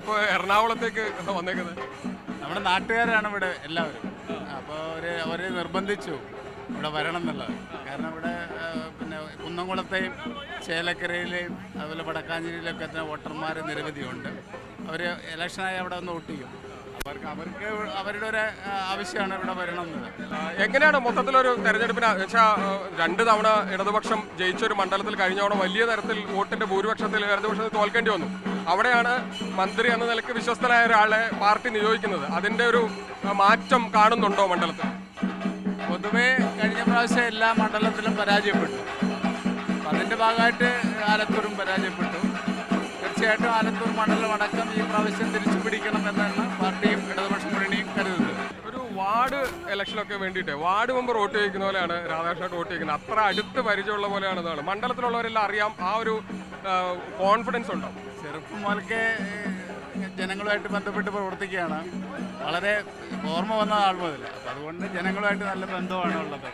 ഇപ്പൊ എറണാകുളത്തേക്ക് വന്നേക്കുന്നത്. നമ്മുടെ നാട്ടുകാരാണ് ഇവിടെ എല്ലാവരും. അപ്പോൾ അവർ അവരെ നിർബന്ധിച്ചു ഇവിടെ വരണം എന്നുള്ളത്. കാരണം ഇവിടെ പിന്നെ കുന്നംകുളത്തെയും ചേലക്കരയിലെയും അതുപോലെ വടക്കാഞ്ചേരിയിലൊക്കെ തന്നെ വോട്ടർമാർ നിരവധിയുണ്ട്. അവർ ഇലക്ഷനായി അവിടെ വന്ന് വോട്ട് ചെയ്യും. അവർക്ക് അവർക്ക് അവരുടെ ഒരു ആവശ്യമാണ് ഇവിടെ വരണം എന്നത് ആ, എങ്ങനെയാണ് മൊത്തത്തിലൊരു തെരഞ്ഞെടുപ്പിന് വെച്ചാൽ രണ്ട് തവണ ഇടതുപക്ഷം ജയിച്ച ഒരു മണ്ഡലത്തിൽ കഴിഞ്ഞ തവണ വലിയ തരത്തിൽ വോട്ടിന്റെ ഭൂരിപക്ഷത്തിൽ ഇടതുപക്ഷത്തിൽ തോൽക്കേണ്ടി വന്നു. അവിടെയാണ് മന്ത്രി എന്ന നിലയ്ക്ക് വിശ്വസ്തനായ ഒരാളെ പാർട്ടി നിയോഗിക്കുന്നത്. അതിന്റെ ഒരു മാറ്റം കാണുന്നുണ്ടോ മണ്ഡലത്തിൽ? പൊതുവേ കഴിഞ്ഞ പ്രാവശ്യം എല്ലാ മണ്ഡലത്തിലും പരാജയപ്പെട്ടു. അതിന്റെ ഭാഗമായിട്ട് ആലത്തൂരും പരാജയപ്പെട്ടു. തീർച്ചയായിട്ടും ആലത്തൂർ മണ്ഡലം അടക്കം ഈ പ്രാവശ്യം തിരിച്ചു പിടിക്കണം എന്നാണ് പാർട്ടിയും ഇടതുപക്ഷ വാർഡ് ഇലക്ഷനൊക്കെ വേണ്ടിയിട്ട് വാർഡ് മെമ്പർ വോട്ട് ചോദിക്കുന്ന പോലെയാണ് രാധാകൃഷ്ണൻ വോട്ട് ചെയ്യുന്നത് അത്ര അടുത്ത് പരിചയമുള്ള പോലെയാണ് ഇതാണ്. മണ്ഡലത്തിലുള്ളവരെല്ലാം അറിയാം ആ ഒരു കോൺഫിഡൻസ് ഉണ്ടോ? ചെറുപ്പം മുതൽക്കേ ജനങ്ങളുമായിട്ട് ബന്ധപ്പെട്ട് പ്രവർത്തിക്കുകയാണ്. വളരെ ഓർമ്മ വന്ന ആൾ മുതൽ. അപ്പം അതുകൊണ്ട് ജനങ്ങളുമായിട്ട് നല്ല ബന്ധമാണ് ഉള്ളത്.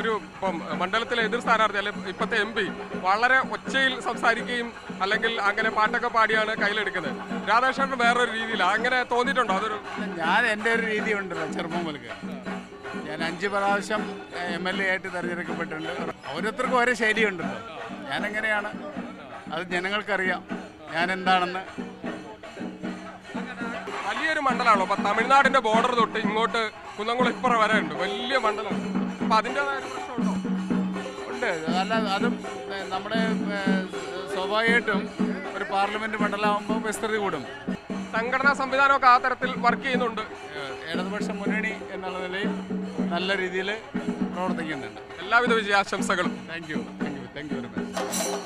ഒരു ഇപ്പം മണ്ഡലത്തിലെ എതിർ സ്ഥാനാർത്ഥി അല്ലെ ഇപ്പോഴത്തെ എം പി വളരെ ഒച്ചയിൽ സംസാരിക്കുകയും അല്ലെങ്കിൽ അങ്ങനെ പാട്ടൊക്കെ പാടിയാണ് കയ്യിലെടുക്കുന്നത്. രാധാകൃഷ്ണൻ വേറൊരു രീതിയിലാണ് അങ്ങനെ തോന്നിയിട്ടുണ്ടോ? അതൊരു ഞാൻ എന്റെ ഒരു രീതി ഉണ്ടല്ലോ ചെറുപ്പം മുതൽക്ക് ഞാൻ അഞ്ച് പ്രാവശ്യം എം എൽ എ ആയിട്ട് തിരഞ്ഞെടുക്കപ്പെട്ടിട്ടുണ്ട്. ഓരോരുത്തർക്കും ഓരോ ശൈലിയുണ്ടല്ലോ. ഞാനെങ്ങനെയാണ്? അത് ജനങ്ങൾക്കറിയാം. ഞാൻ എന്താണെന്ന് വലിയൊരു മണ്ഡലമാണോ അപ്പൊ തമിഴ്നാടിന്റെ ബോർഡർ തൊട്ട് ഇങ്ങോട്ട് കുന്നംകുളം ഇപ്പുറം വരെ ഉണ്ട്. വലിയ മണ്ഡലം. അപ്പൊ അതിന്റെതായ പ്രശ്നമുണ്ടോ? ഉണ്ട്. അല്ല അതും നമ്മുടെ സ്വാഭാവികമായിട്ടും ഒരു പാർലമെന്റ് മണ്ഡലമാകുമ്പോൾ വിസ്തൃതി കൂടും. സംഘടനാ സംവിധാനമൊക്കെ ആ തരത്തിൽ വർക്ക് ചെയ്യുന്നുണ്ട്. ഇടതുപക്ഷ മുന്നണി എന്നുള്ള നിലയിൽ നല്ല രീതിയിൽ പ്രവർത്തിക്കുന്നുണ്ട്. എല്ലാവിധ വിജയാശംസകളും. Thank you. Thank you. Thank you very much.